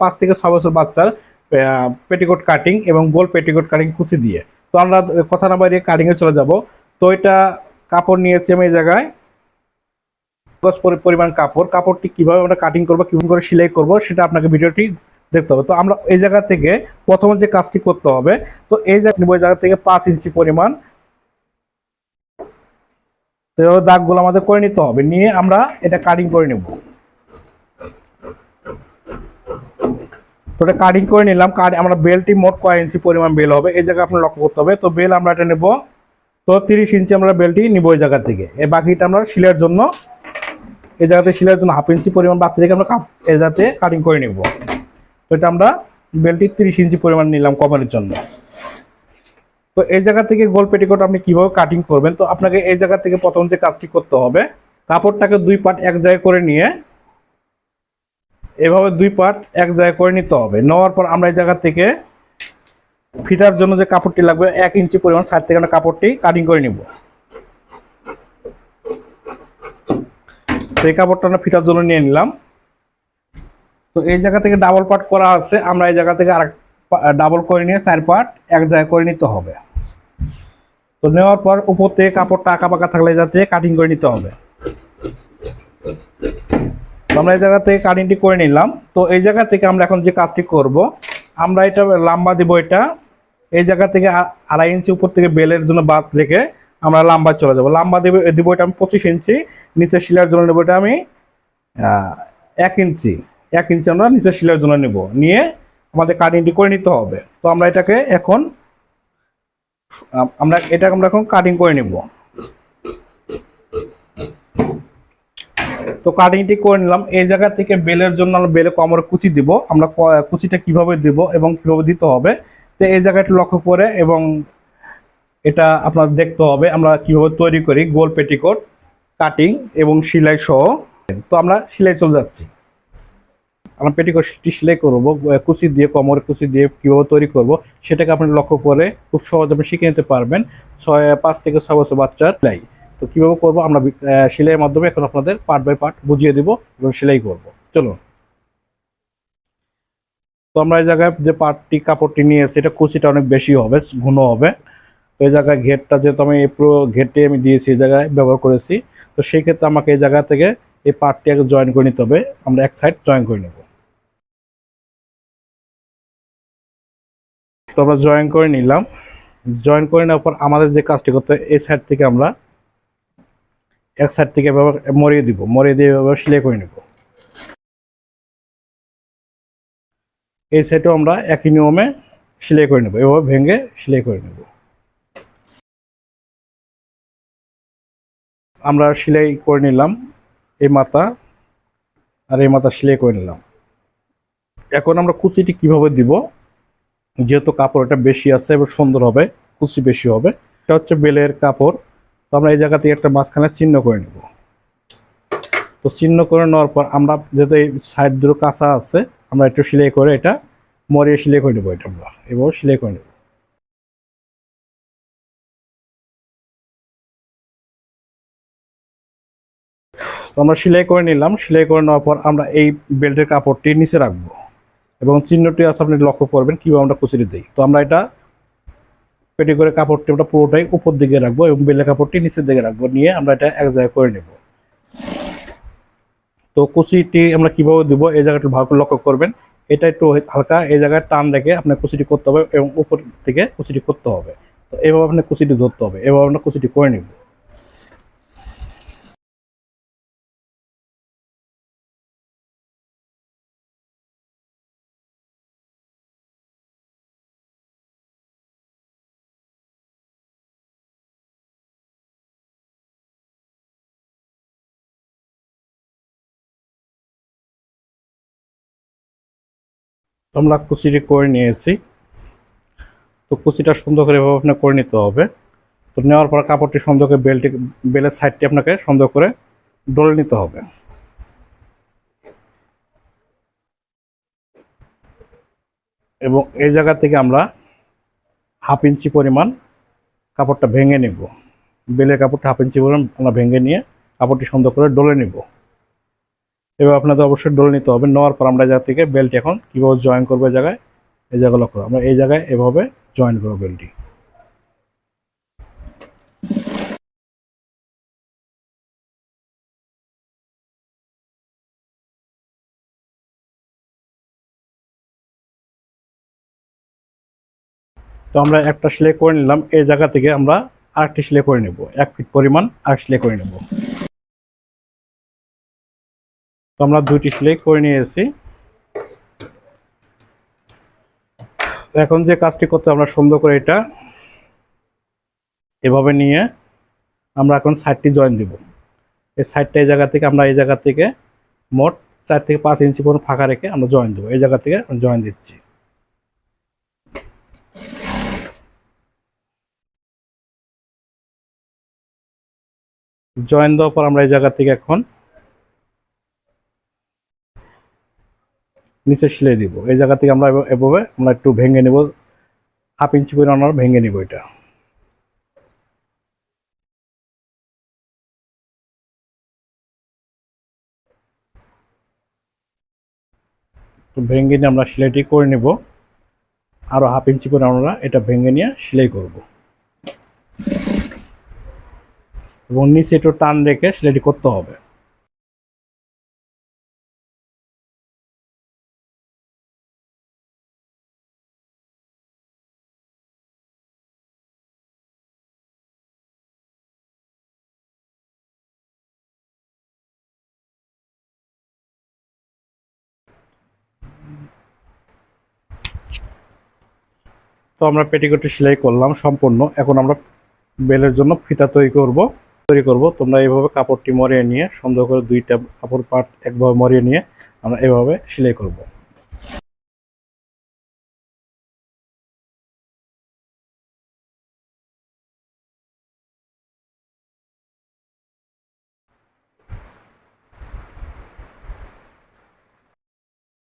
পাঁচ থেকে ছয় বছর বাচ্চার পেটিকোট কাটিং এবং গোল পেটিকোট কাটিং কুচি দিয়ে। তো আমরা কথা না বাইরে কাটিং এ চলে যাব। তো এটা কাপড় নিয়েছি আমি এই জায়গায়। পরিমাণ কাপড়। কাপড়টি কীভাবে আমরা কাটিং করব, কীভাবে করে সেলাই করব, সেটা আপনাকে ভিডিওটি দেখতে হবে। তো আমরা এই জায়গা থেকে প্রথমে যে কাজটি করতে হবে, তো এই জায়গা নিব এই জায়গা থেকে পাঁচ ইঞ্চি পরিমাণ। তো দাগগুলো আমাদের করে নিতে হবে। নিয়ে আমরা এটা কাটিং করে নেব। তো এটা কাটিং করে নিলাম। কাট আমরা বেলটি মোট কয় ইঞ্চি পরিমাণ বেল হবে? এই জায়গায় আপনার লক্ষ্য করতে হবে। তো বেল আমরা এটা নেব। তো তিরিশ ইঞ্চি আমরা বেলটি নিব এই জায়গা থেকে। এই বাকিটা আমরা শিলের জন্য, এই জায়গাতে শিলের জন্য হাফ ইঞ্চি পরিমাণ বাকি থেকে আমরা এই জায়গাতে কাটিং করে নিব। তো এটা আমরা বেলটি তিরিশ ইঞ্চি পরিমাণ নিলাম কভারের জন্য। তো এই জায়গা থেকে গোল পেটিকোট আপনি কীভাবে কাটিং করবেন? তো আপনাকে এই জায়গা থেকে প্রথম যে কাজটি করতে হবে, কাপড়টাকে দুই পার্ট এক জায়গায় করে নিয়ে এভাবে দুই পার্ট এক জায়গায় করে নিতে হবে। নেওয়ার পর আমরা এই জায়গা থেকে ফিতার জন্য যে কাপড়টি লাগবে, এক ইঞ্চি পরিমাণ সাইড থেকে আমরা কাপড়টি কাটিং করে নিব। সেই কাপড়টা আমরা ফিতার জন্য নিয়ে নিলাম। তো এই জায়গা থেকে ডাবল পার্ট করা আছে। আমরা এই জায়গা থেকে আর ডাবল করে নিয়ে চার পার্ট এক জায়গায় করে নিতে হবে। তো নেওয়ার পর উপর থেকে কাপড়টা আঁকা পাকা থাকলে যাতে কাটিং করে নিতে হবে। আমরা এই জায়গা থেকে কাটিংটি করে নিলাম। তো এই জায়গা থেকে আমরা এখন যে কাজটি করব, আমরা এটা লম্বা দিব এটা। এই জায়গা থেকে আড়াই ইঞ্চি উপর থেকে বেলের জন্য বাদ রেখে আমরা লম্বা চলে যাব। লম্বা দেব দিব এটা আমি পঁচিশ ইঞ্চি, নিচে শিলার জন্য নেব এটা আমি এক ইঞ্চি। এক ইঞ্চি আমরা নিচে শিলার জন্য নেব। নিয়ে আমাদের কাটিংটি করে নিতে হবে। তো আমরা এটাকে এখন আমরা এটা আমরা এখন কাটিং করে নেব। তো কাটিংটি করে নিলাম। এই জায়গা থেকে বেলের জন্য আমরা বেলে কোমরে কুচি দিব। আমরা কুচিটা কীভাবে দিব এবং কীভাবে দিতে হবে? তো এই জায়গাটা লক্ষ্য করে এবং এটা আপনার দেখতে হবে। আমরা কীভাবে তৈরি করি, গোল পেটিকোট কাটিং এবং সেলাই সহ। তো আমরা সেলাই চলে যাচ্ছি। আমরা পেটিকোটটি সেলাই করব, কুচি দিয়ে, কোমরে কুচি দিয়ে কীভাবে তৈরি করব সেটাকে আপনি লক্ষ্য করে খুব সহজে আপনি শিখে নিতে পারবেন। ছয়, পাঁচ থেকে ছয় বছর বাচ্চার সেলাই। তো কীভাবে করব? আমরা সেলাইয়ের মাধ্যমে এখন আপনাদের পার্ট বাই পার্ট বুঝিয়ে দেবো এবং সেলাই করব। চলো। তো আমরা এই জায়গায় যে পার্টটি কাপড়টি নিয়েছি, এটা কুচিটা অনেক বেশি হবে, ঘন হবে। তো এই জায়গায় ঘেরটা যেহেতু আমি পুরো ঘেরটি আমি দিয়েছি, এই জায়গায় ব্যবহার করেছি, তো সেই ক্ষেত্রে আমাকে এই জায়গা থেকে এই পার্টটি আগে জয়েন করে নিতে হবে। আমরা এক সাইড জয়েন করে নেব। তো আমরা জয়েন করে নিলাম। জয়েন করে নেওয়ার পর আমাদের যে কাজটি করতে এই সাইড থেকে আমরা এক সাইড থেকে এভাবে মরিয়ে দিব, মরিয়ে দিয়ে এভাবে সেলাই করে নেব। এই সাইডেও আমরা একই নিয়মে সেলাই করে নেব, এভাবে ভেঙে সেলাই করে নেব। আমরা সেলাই করে নিলাম এই মাথা, আর এই মাথা সেলাই করে নিলাম। এখন আমরা কুচিটি কীভাবে দিব? যেহেতু কাপড়টা বেশি আছে এবং সুন্দর হবে, কুচি বেশি হবে। এটা হচ্ছে বেলের কাপড়। তো আমরা এই জায়গা থেকে একটা মাঝখানে চিহ্ন করে নেব। তো চিহ্ন করে নেওয়ার পর আমরা যেহেতু এই সাইড দুটো কাঁচা আছে, আমরা একটু সেলাই করে এটা মরিয়ে সেলাই করে নেব এটা আমরা। এবার সেলাই করে নেব। তো আমরা সেলাই করে নিলাম। সেলাই করে নেওয়ার পর আমরা এই বেল্টের কাপড়টি নিচে রাখব। এবং চিহ্নটি আছে, আপনি লক্ষ্য করবেন, কীভাবে আমরা কুচিটি দিই। তো আমরা এটা পেটি করে কাপড়টি আমরা পুরোটাই উপর দিকে রাখব এবং বেলে কাপড়টি নিচের দিকে রাখব। নিয়ে আমরা এটা এক জায়গায় করে নেব। তো কুচিটি আমরা কীভাবে দিব? এই জায়গাটা ভালো করে লক্ষ্য করবেন। এটা একটু হালকা এই জায়গায় টান রেখে আপনার কুচিটি করতে হবে এবং উপর থেকে কুচিটি করতে হবে। তো এভাবে আপনার কুচিটি ধরতে হবে। এভাবে আপনার কুচিটি করে নেব। আমরা কুচিটি করে নিয়েছি। তো কুচিটা সুন্দর করে এভাবে আপনার করে নিতে হবে। তো নেওয়ার পর কাপড়টি সুন্দর করে বেল্টটি বেলের সাইডটি আপনাকে সুন্দর করে ডলে নিতে হবে। এবং এই জায়গা থেকে আমরা হাফ ইঞ্চি পরিমাণ কাপড়টা ভেঙে নেব। বেলের কাপড়টা হাফ ইঞ্চি পরিমাণ আমরা ভেঙে নিয়ে কাপড়টি সুন্দর করে ডলে নিব। এবার আপনাদের অবশ্যই ডোল নিতে হবে। নেওয়ার পর আমরা জায়গা থেকে বেল্ট এখন কীভাবে জয়েন করব জায়গায়? এই জায়গা লক্ষ্য। আমরা এই জায়গায় এভাবে জয়েন করব বেল্টটি তো আমরা একটা সেলাই করে নিলাম। এই জায়গা থেকে আমরা আরেকটি সেলাই করে নেব। এক ফিট পরিমাণ আর সেলাই করে নেব। তো আমরা দুইটি সেলাই করে নিয়েছি। এখন যে কাজটি করতে আমরা সুন্দর করে এটা এভাবে নিয়ে আমরা এখন সাইডটি জয়েন দিব। এই সাইডটা এই জায়গা থেকে, আমরা এই জায়গা থেকে মোট চার থেকে পাঁচ ইঞ্চি পর্যন্ত ফাঁকা রেখে আমরা জয়েন দেবো। এই জায়গা থেকে জয়েন দিচ্ছি। জয়েন দেওয়ার পর আমরা এই জায়গা থেকে এখন নিচে সেলাই দিব। এই জায়গা থেকে আমরা এভাবে আমরা একটু ভেঙে নেব। হাফ ইঞ্চি করে আমরা ভেঙে নিব এটা। ভেঙে নিয়ে আমরা সেলাইটি করে নেব। আরও হাফ ইঞ্চি করে আমরা এটা ভেঙে নিয়ে সেলাই করব। এবং নিচে একটু টান রেখে সেলাইটি করতে হবে। আমরা পেটিকোটটি সেলাই করলাম সম্পূর্ণ। এখন আমরা বেলের জন্য ফিতা তৈরি করব। তৈরি করব। তোমরা এইভাবে কাপড়টি মরিয়ে নিয়ে সুন্দর করে দুইটা কাপড় পাট একভাবে মরিয়ে নিয়ে আমরা এভাবে সেলাই করব।